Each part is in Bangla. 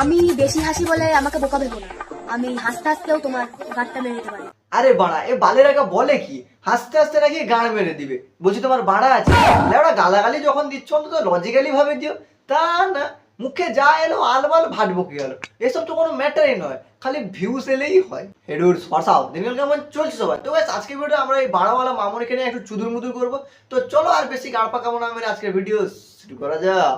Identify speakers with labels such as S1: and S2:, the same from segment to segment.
S1: আমি বেশি হাসি বলে আমাকে বোকা ভেবো না। আমি হাসতে হাসতেও তোমার গাঁটটা মেরে দিতে পারি।
S2: আরে বাড়া এ বালের আগে বলে কি? হাসতে হাসতে নাকি গান মেরে দিবে? বলছি তোমার বাড়া আছে? লেওড়া গালাগালি যখন দিচ্ছ অন্তত লজিক্যালি ভাবে দিও। তা না মুখে যা এলো আলবাল ভাট বকে গেল এসব তো কোনো ম্যাটারই নয় খালি ভিউস এলেই হয়। হেডুর ফসাও দিনকাল কেমন চলছে সবাই তো guys, আজকের ভিডিও আমরা এই বাড়াওয়ালা মামনিকে নিয়ে একটু চুদুর মুদুর করব। তো চলো আর বেশি গাড় পাকা মনে আমি আজকের ভিডিও শুরু করা যাক।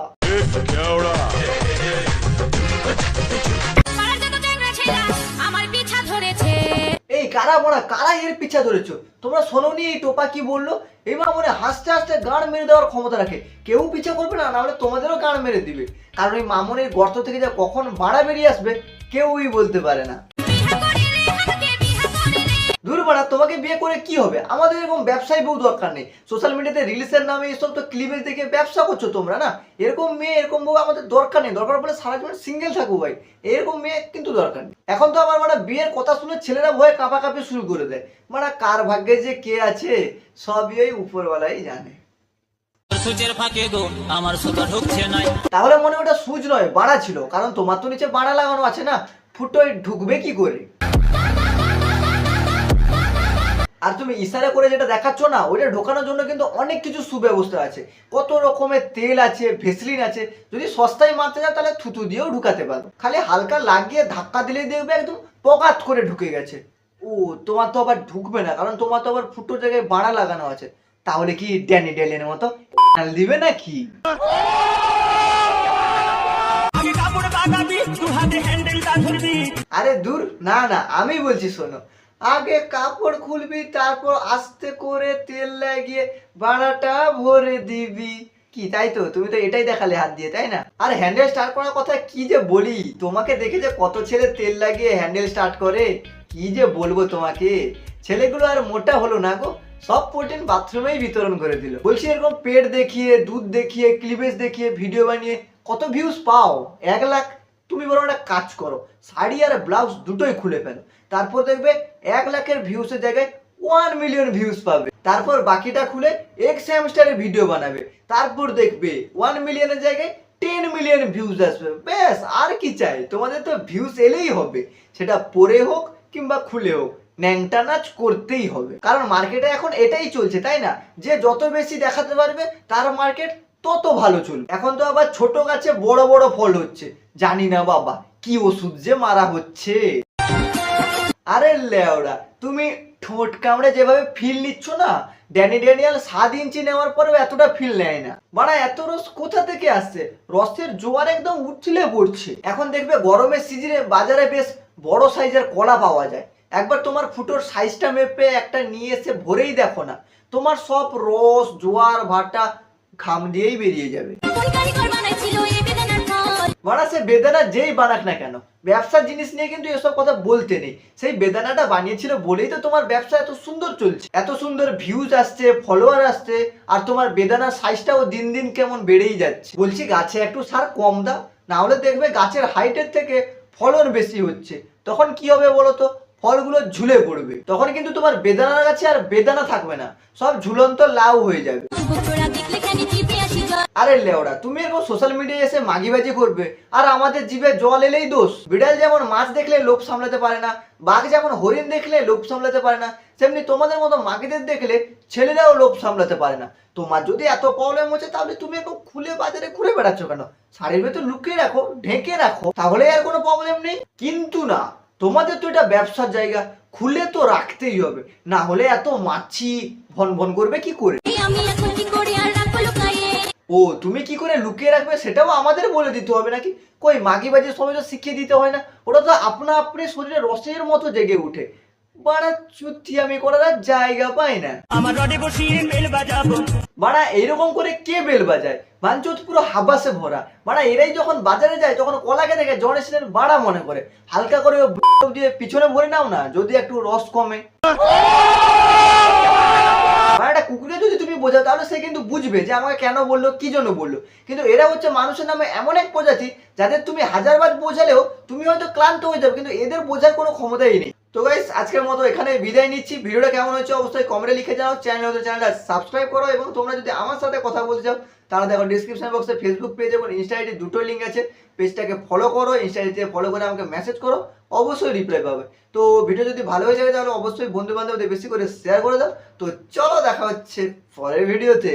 S2: কারা কারা এর পিছা ধরেছো? তোমরা শোনোনি এই টোপা কি বলল? এই মামনে হাসতে হাসতে গান মেরে দেওয়ার ক্ষমতা রাখে। কেউ পিছা করবে না, নাহলে তোমাদেরও গান মেরে দিবে। কারণ এই মামনের গর্ত থেকে যা কখন বাড়া বেরিয়ে আসবে, কেউই বলতে পারে না। তোমাকে বিয়ে করে কি হবে? আমাদের এরকম ব্যবসায় বউ দরকার নেই। সোশ্যাল মিডিয়াতে রিলসের নামে এসব তো ক্লিপেজ দেখে ব্যবসা করছ তোমরা না? এরকম মেয়ে এরকম বউ আমাদের দরকার নেই। দরকার পড়লে সারা জীবন সিঙ্গেল থাকব ভাই। এরকম মেয়ে কিন্তু দরকার নেই। এখন তো আমার মানে বিয়ের কথা শুনে ছেলেরা ভয়ে কাঁপা কাঁপি শুরু করে দেয়। মানে কার ভাগ্যে যে কে আছে সবই ওই উপরওয়ালাই জানে।
S3: আমার সুতো ঢুকছে নাই
S2: তাহলে মনে হয় ওটা সুচ নয় বাড়া ছিল। কারণ তোমার তো নিচে বাড়া লাগানো আছে না। ফুটোয় ঢুকবে কি করে? আর তুমি ইশারা করে যেটা দেখাচ্ছ না ওইটা ঢোকানোর জন্য কিন্তু অনেক কিছু সুব্যবস্থা আছে। কত রকমের তেল আছে ভেসলিন আছে যদি সস্তায় মারতে যাও তাহলে থুতু দিয়েও ঢুকাতে পারো খালি হালকা লাগিয়ে ধাক্কা দিলেই দেখবে একদম পকাত করে ঢুকে গেছে। ও তোমার তো আবার ঢুকবে না কারণ তোমার তো আবার ফুটো জায়গায় বাড়া লাগানো আছে। তাহলে কি ড্যানি ডেলের মতো দিবে নাকি? আরে দূর না না আমি বলছি শোনো। আগে কাপড় খুলবি, তারপর আস্তে করে তেল লাগিয়ে বাড়াটা ভরে দিবি। কি, তাই তো? তুমি তো এটাই দেখালে হাত দিয়ে, তাই না? আর হ্যান্ডেল স্টার্ট করার কথা কি যে বলি? তোমাকে দেখে যে কত ছেলে তেল লাগিয়ে হ্যান্ডেল স্টার্ট করে? কি যে বলব তোমাকে? ছেলেগুলো আর মোটা হলো না গো। সব প্রোটিন বাথরুমেই বিতরণ করে দিল। বলছি এরকম পেট দেখিয়ে, দুধ দেখিয়ে ক্লিভেজ দেখিয়ে ভিডিও বানিয়ে কত ভিউজ পাও? এক লাখ তুমি বরং একটা কাজ করো, শাড়ি আর ব্লাউজ দুটোই খুলে ফেলো। তারপর দেখবে এক লাখের ভিউসের জায়গায় ওয়ান মিলিয়ন ভিউজ পাবে। তারপর বাকিটা খুলে এক্স হ্যামস্টারের ভিডিও বানাবে। তারপর দেখবে ওয়ান মিলিয়নের জায়গায় টেন মিলিয়ন ভিউজ আসবে। ব্যাস, আর কি চাই? তোমাদের তো ভিউজ এলেই হবে। সেটা পরে হোক কিংবা খুলে হোক, ন্যাংটা নাচ করতেই হবে। কারণ মার্কেটে এখন এটাই চলছে, তাই না? যে যত বেশি দেখাতে পারবে, তার মার্কেট তত ভালো চলবে। এখন তো আবার ছোট গাছে বড় বড় ফল হচ্ছে। জানি না বাবা, কি ওষুধ যে মারা হচ্ছে। আরে লেওড়া, তুমি ঠোঁট কামড়ে যেভাবে ফিল নিচ্ছ না, ড্যানি ড্যানিয়াল সাত ইঞ্চি নেওয়ার পরেও এতটা ফিল নেয় না। বাড়া, এত রস কোথা থেকে আসছে? রসের জোয়ার একদম উঠলে পড়ছে। এখন দেখবে গরমের সিজনে বাজারে বেশ বড় সাইজের কলা পাওয়া যায়। একবার তোমার ফুটোর সাইজটা মেপে একটা নিয়ে এসে ভরেই দেখো না। তোমার সব রস, জোয়ার, ভাটা ঘাম দিয়েই বেরিয়ে যাবে। বাড়া সে বেদানা যেই বানাক না কেন ব্যবসার জিনিস নিয়ে কিন্তু এসব কথা বলতে নেই। সেই বেদানাটা বানিয়েছিল বলেই তো তোমার ব্যবসা এত সুন্দর চলছে। এত সুন্দর ভিউজ আসছে ফলোয়ার আসছে আর তোমার বেদানার সাইজটাও দিন দিন কেমন বেড়েই যাচ্ছে। বলছি গাছে একটু সার কম দাও না হলে দেখবে গাছের হাইটের থেকে ফলন বেশি হচ্ছে। তখন কি হবে বলো তো? ফলগুলো ঝুলে পড়বে। তখন কিন্তু তোমার বেদানার গাছে আর বেদানা থাকবে না। সব ঝুলন্ত লাউ হয়ে যাবে। আরে লেওড়া তুমি এরকম সোশ্যাল মিডিয়ায় এসে মাগিবাজি করবে, আর আমাদের জিভে জল এলেই দোষ। বিড়াল যেমন মাছ দেখলে লোভ সামলাতে পারে না, বাঘ যেমন হরিণ দেখলে লোভ সামলাতে পারে না, তেমনি তোমাদের মতো মাগিদের দেখলে ছেলেরাও লোভ সামলাতে পারে না। তোমার যদি এত প্রবলেম হচ্ছে, তাহলে তুমি এখন খুলে বাজারে ঘুরে বেড়াচ্ছ কেন? শাড়ির ভেতর লুকিয়ে রাখো, ঢেকে রাখো তাহলে আর কোনো প্রবলেম নেই। কিন্তু না তোমাদের তো এটা ব্যবসার জায়গা খুলে তো রাখতেই হবে। না হলে এত মাছি ভন ভন করবে কি করে? ও তুমি কি করে লুকিয়ে রাখবে সেটাও আমাদের বলে দিতে হবে নাকি? কই মাগি বাজি সবাই তো শিখিয়ে দিতে হয় না? ওটা তো আপনা আপনি শরীরে রসের মতো জেগে উঠে বাড়া চুতি আমি করার আর জায়গা পাই না।
S3: আমার রডে বসিয়ে মেল বাজাবো।
S2: বাড়া এইরকম করে কে বেল বাজায়? বাঞ্চত পুরো হাবাসে ভরা। বাড়া এরাই যখন বাজারে যায় তখন কলাকে দেখে জনেশনের বাড়া মনে করে। হালকা করে ও দিয়ে পিছনে ভরে নাও না, যদি একটু রস কমে। একটা কুকুরকে যদি তুমি বোঝাও, তাহলে সে কিন্তু বুঝবে যে আমাকে কেন বলল, কি জন্য বলল। কিন্তু এরা হচ্ছে মানুষের নামে এমন এক প্রজাতি, যাদের তুমি হাজারবার বোঝালেও তুমি হয়তো ক্লান্ত হয়ে যাবে, কিন্তু এদের বোঝার কোনো ক্ষমতাই নেই। তো গাইস আজকের মতো এখানে বিদায় নিচ্ছি। ভিডিওটা কেমন হয়েছে অবশ্যই কমেন্টে লিখে জানাও। চ্যানেল হতে চ্যানেলটা সাবস্ক্রাইব করো এবং তোমরা যদি আমার সাথে কথা বলতে চাও তাহলে দেখো ডিসক্রিপশন বক্সে ফেসবুক পেজ এবং ইনস্টা আইডি দুটো লিঙ্ক আছে। পেজটাকে ফলো করো ইনস্টা আইডিতে ফলো করে আমাকে মেসেজ করো, অবশ্যই রিপ্লাই পাবে। তো ভিডিও যদি ভালো হয়ে যায় তাহলে অবশ্যই বন্ধু বান্ধবদের বেশি করে শেয়ার করে দাও। তো চলো দেখা হচ্ছে পরের ভিডিওতে